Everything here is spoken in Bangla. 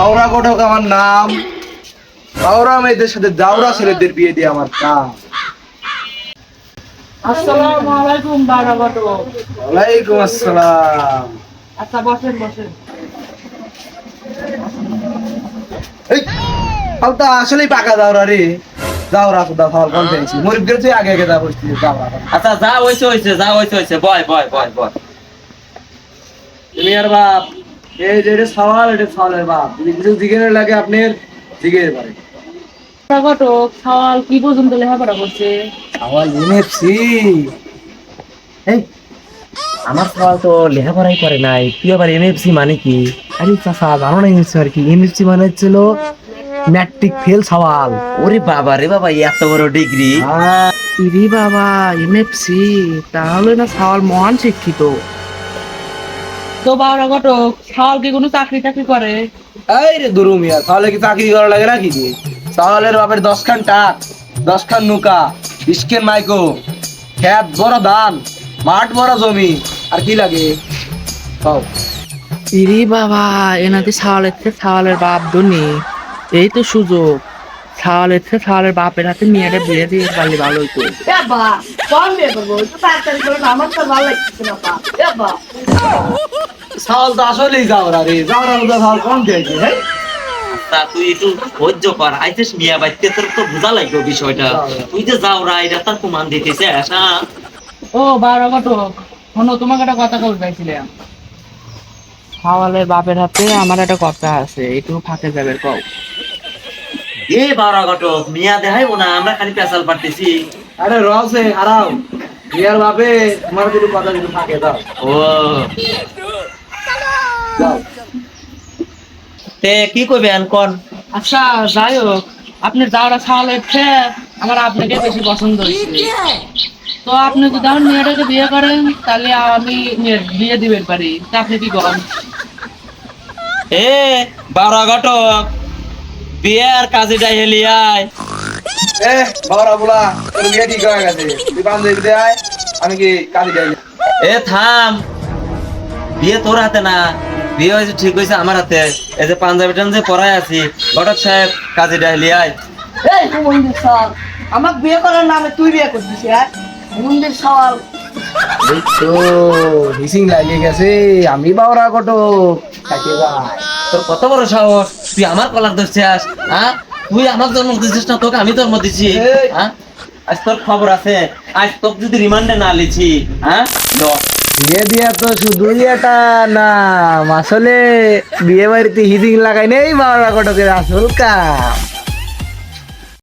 বাউরা ঘটক আমার নাম। বাউরা মেয়েদের সাথে দাউরা ছেলেদের বিয়ে দিয়ে আমার কাম আসসালামু আলাইকুম বাবা ঘটক ওয়ালাইকুম আসসালাম। আচ্ছা বসেন বসেন। এই ফালতা আসলেই পাকা দাউরা রে। দাউরা কোথা ফাল কোন পেয়েছি মরিব গেলে তুই আগে আগে দা বসতি দাউরা আচ্ছা যা হয়েছে হয়েছে যা হয়েছে হয়েছে বয় বয় বয় বয়। তুমি আর বাপ। এই যে এটা সওয়াল এটা সওয়ালের বাপ। যদি কিছু জিজ্ঞেস লাগে আপনার জিজ্ঞেস পারে বাবা সওয়াল কি পর্যন্ত লেখাপড়া করছে? সওয়াল এমএফসি এই আমার সওয়াল তো লেখাপড়াই করে নাই। তুই আবার এমএফসি মানে কি? আরে চাচা জানো না এমএফসি আর কি? এমএফসি মানে হচ্ছিল ম্যাট্রিক ফেল সওয়াল। ওরে বাবা রে বাবা এত বড় ডিগ্রি ইরি বাবা এমএফসি তাহলে না সওয়াল মহান শিক্ষিত। তো বাবা ঘটক সওয়াল কি কোনো চাকরি টাকরি করে? এই রে দুরু মিয়া তাহলে কি চাকরি করা লাগে নাকি? যে সওয়ালের বাপের দশ খান টাক দশ খান নৌকা বিস্কের মাইকো খেত বড় ধান মাঠ বড় জমি আর কি লাগে? কও ইরি বাবা এনাতে সওয়ালের থেকে সওয়ালের বাপ ধনী। এই তো সুযোগ। সওয়ালের থেকে সওয়ালের বাপের হাতে মেয়েটা বিয়ে দিয়ে পারলে ভালো হইতো। বাবা কম বিয়ে করব একটু তাড়াতাড়ি করো আমার তো ভালো লাগছে না বাবা বাবা সাওয়াল তো আসলেই যাওরা রে যাওরা সাওয়াল কম দিয়েছে হ্যাঁ? তা তুই একটু সহ্য কর আইতেস মিয়া বাইতে তোর তো বোঝা লাগবে বিষয়টা। তুই যে যাও রাই রাতার প্রমাণ দিতেছে হ্যাঁ ও বাবা ঘটক শোনো তোমাকে একটা কথা সওয়ালের বাপের হাতে আমার একটা কথা আছে একটু ফাঁকে যাবে কও। এ বারা ঘটক মিয়া দেখাই না আমরা খালি পেশাল পারতেছি আরে রসে হারাও বিয়ার বাপে তোমার দুটো কথা দুটো থাকে দাও ও। তে কি কইবে আনকন আচ্ছা যাই হোক। আপনি যাওয়াটা আমার আপনাকে বেশি পছন্দ হয়েছে। তো আপনি যদি আমার মেয়েটাকে বিয়ে করেন তাহলে আমি বিয়ে দিবেন পারি। তা আপনি কি করেন? এ বারা ঘটক। বিয়ার কাজে যাই হেলিয়ায় এ বাবা বলা তোর বিয়ে ঠিক হয়ে গেছে। তুই বান্ধবী দে আয় আমি কি কাজে যাই? এ থাম। বিয়ে তোর হাতে না। বিয়ে হয়েছে ঠিক হয়েছে আমার হাতে। এই যে পাঞ্জাবি টাঞ্জাবি পরাই আছি। ঘটক সাহেব কাজে ডাইলি আয়। এই মন্দির সওয়াল আমার বিয়ে করার নামে তুই বিয়ে করছিস হ্যাঁ? মন্দির সওয়াল এই তো হিসিং লাগিয়ে গেছে। আমি বাওরা কটো থাকে ভাই তোর কত বড় সাহস? তুই আমার কলার ধরছিস হ্যাঁ? তুই আমার জন্ম দিছিস না তোকে আমি জন্ম দিছি। হ্যাঁ? আজ তোর খবর আছে। আজ তোকে যদি রিমান্ডে না লিছি হ্যাঁ। বিয়ে দিয়া তো শুধুই এটা না আসলে বিয়ে বাড়িতে হিজিং লাগাই নেই বাওরা কটকের আসল কাম।